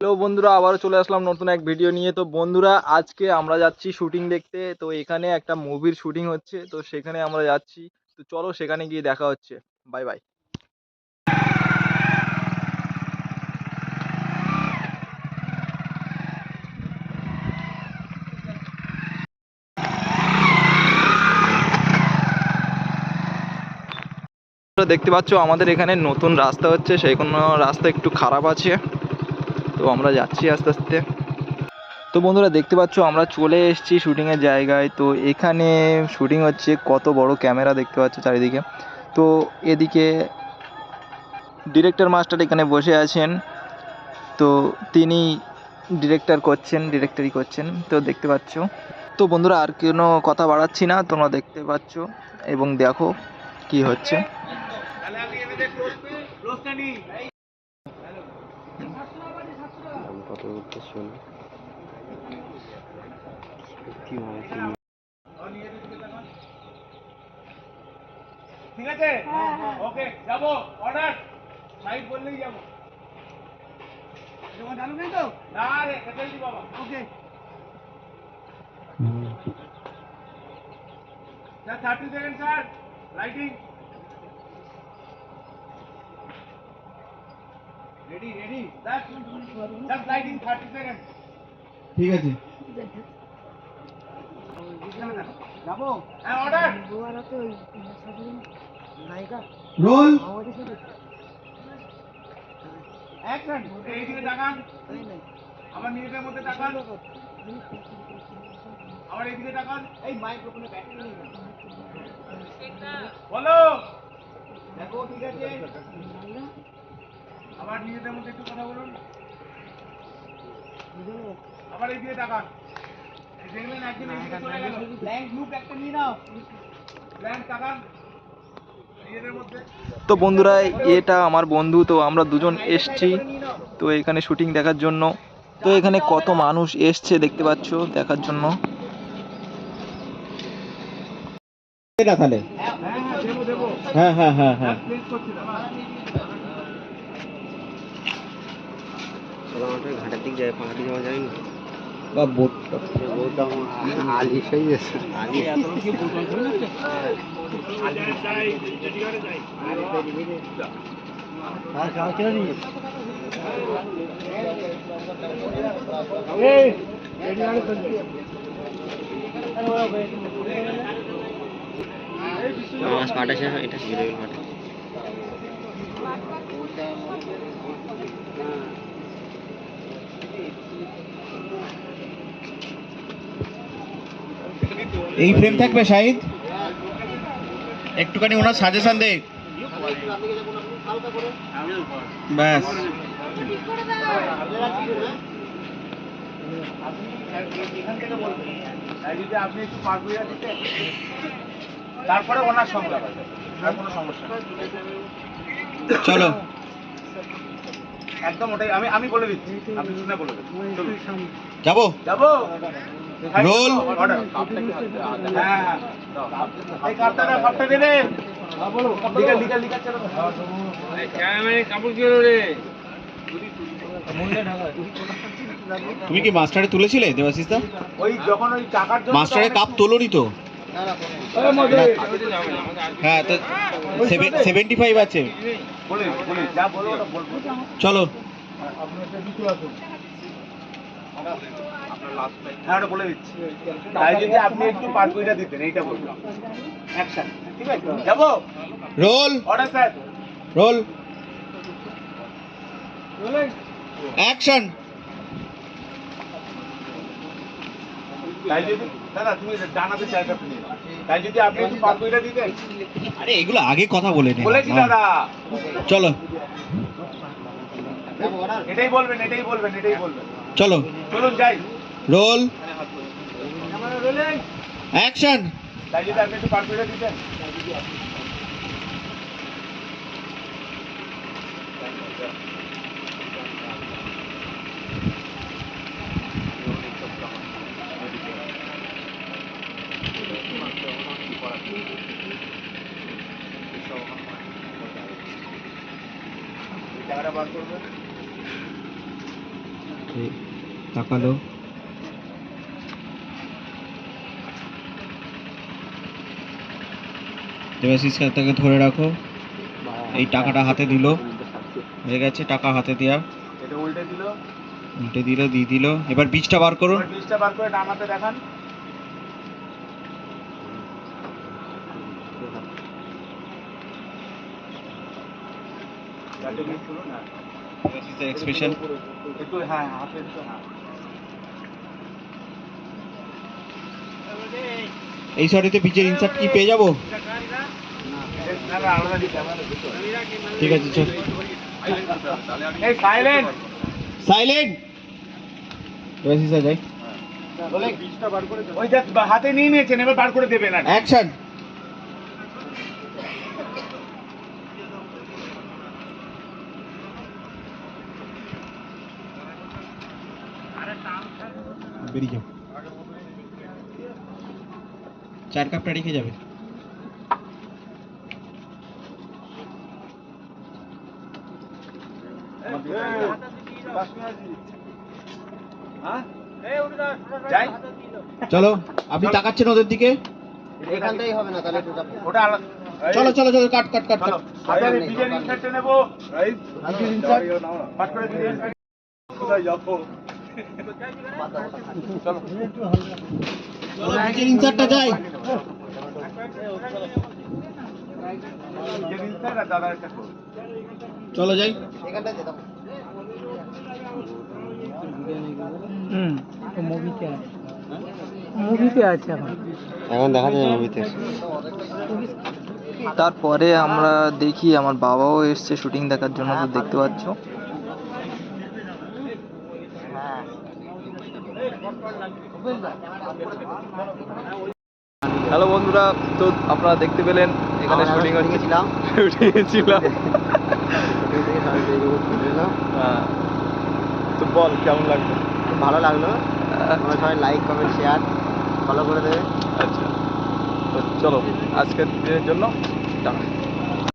Hello বন্ধুরা, আবারও চলে আসলাম নতুন এক ভিডিও নিয়ে। তো বন্ধুরা, আজকে আমরা যাচ্ছি শুটিং দেখতে। তো এখানে একটা মুভির শুটিং হচ্ছে, তো সেখানে আমরা যাচ্ছি। তো চলো সেখানে গিয়ে দেখা হচ্ছে। Bye bye. দেখতে পাচ্ছ, আমাদের এখানে নতুন রাস্তা হচ্ছে, সেই কোনো রাস্তা একটু খারাপ আছে। তো আমরা যাচ্ছি আস্তে আস্তে। তো বন্ধুরা, দেখতে পাচ্ছ, আমরা চলে এসেছি শুটিংয়ের জায়গায়। তো এখানে শুটিং হচ্ছে, কত বড় ক্যামেরা দেখতে পাচ্ছ চারিদিকে। তো এদিকে ডিরেক্টর মাস্টার এখানে বসে আছেন। তো তিনি ডিরেক্টর করছেন ডিরেক্টরি করছেন। তো দেখতে পাচ্ছ। তো বন্ধুরা, আর কোনো কথা বাড়াচ্ছি না, তোমরা দেখতে পাচ্ছ। এবং দেখো কি হচ্ছে। কত উদ্দেশ্য মানুষ ঠিক আছে? ওকে যাব অর্ডার সাইড বললেই যাব। তোমার জানো নাই তো? না রে বাবা। Okay. Sir thirty second sir lighting ready ready just just lighting thirty second ঠিক আছে। যাব হ্যাঁ অর্ডার রোল অ্যাকশন এই তাকান। আমার নিজেদের মধ্যে তাকান। আমার এইদিকে তাকান। এই মাইক্রোফোনে ব্যাটারি বলো। দেখো ঠিক আছে? আবার নিজেদের মধ্যে একটু কথা বলুন। আবার এই দেখলেন একজন এইদিকে চলে গেল। ব্ল্যাঙ্ক লুক একটা নিয়ে নাও। ব্ল্যাঙ্ক মধ্যে। তো বন্ধুরা এটা আমার বন্ধু তো আমরা দুজন এসছি। তো এখানে শুটিং দেখার জন্য। তো এখানে কত মানুষ এসছে দেখতে পাচ্ছ দেখার জন্য। হ্যাঁ হ্যাঁ দেবো দেবো। হ্যাঁ হ্যাঁ আমাদের ঘাটের দিক যায় পাহাড়ি যাওয়া যায় না? বা বোটটা বলতে আলি সেই আলি পাঠাছে এটা পাঠা এই ফ্রেম থাকবে শাহিদ? একটুখানি ওনার সাজেশন দে ব্যাস। তারপরে ওনার আর কোনো সমস্যা চলো। একদম ওটাই। আমি আমি বলে দিচ্ছি। আপনি শুনে বলে চলুন। যাব? যাব? রোল। তুমি কি মাস্টারে তুলেছিলে দেবাশিস দা মাস্টারে কাপ তোলোনি তো। হ্যাঁ তো সেভেন্টি ফাইভ আছে। চলো। হ্যাঁ বলে দিচ্ছি। তাই যদি আপনি একটু পার কইটা দিতেন এইটা বলব অ্যাকশন ঠিক আছে? যাব? Roll. Order sir roll. Action তাই যদি দাদা তুমি ডানাতে চারটা নিয়ে তাই যদি আপনি একটু পার কইটা দিতেন। আরে এগুলো আগে কথা বলে বলেছি দাদা। চলো। এটাই বলবেন এটাই বলবেন এটাই বলবেন। চলো। চলুন যাই। রোল। অ্যাকশন তাই যদি আপনি একটু পার কইটা দিতেন। জায়গাটা বার করবেন এই তাকালো। দেবাশিস তাকে ধরে রাখো। এই টাকাটা হাতে দিল। হয়ে গেছে টাকা হাতে দেওয়া উল্টে দিল। উল্টে দিল দিয়ে দিল। এবার বীজটা বার করুন বীজটা বার করে ডান হাতে দেখান। এক্সপ্রেশন একটু হ্যাঁ হাতে হ্যাঁ। এই সরিতে পিচের ইনসার্ট কি পেয়ে যাব? ঠিক আছে চল। এই সাইলেন্ট যাই। ওই যে হাতে নিয়ে নিয়েছেন এবার বার করে দেবেন অ্যাকশন বেরিয়ে যাও। চার কাপটা রেখে যাবে। চলো আপনি তাকাচ্ছেন ওদের দিকে? এখানটাই হবে না তাহলে ওটা চলো চলো চলো কাট কাট কাট চলো কাট চলো যাই। যেতাম এখন। দেখা যায় মুভিতে তারপরে আমরা দেখি আমার বাবাও এসছে শুটিং দেখার জন্য তো দেখতে পাচ্ছ। হ্যালো বন্ধুরা তো আপনারা দেখতে পেলেন এখানে শুটিং shooting হচ্ছে। এ ছিলাম। শুটিং ছিলাম। হ্যাঁ। তো বল কেমন লাগল? ভালো লাগল। তোমরা সবাই লাইক কমেন্ট শেয়ার ফলো করে দেবে। আচ্ছা। তো চলো আজকের দিনের জন্য টাটা।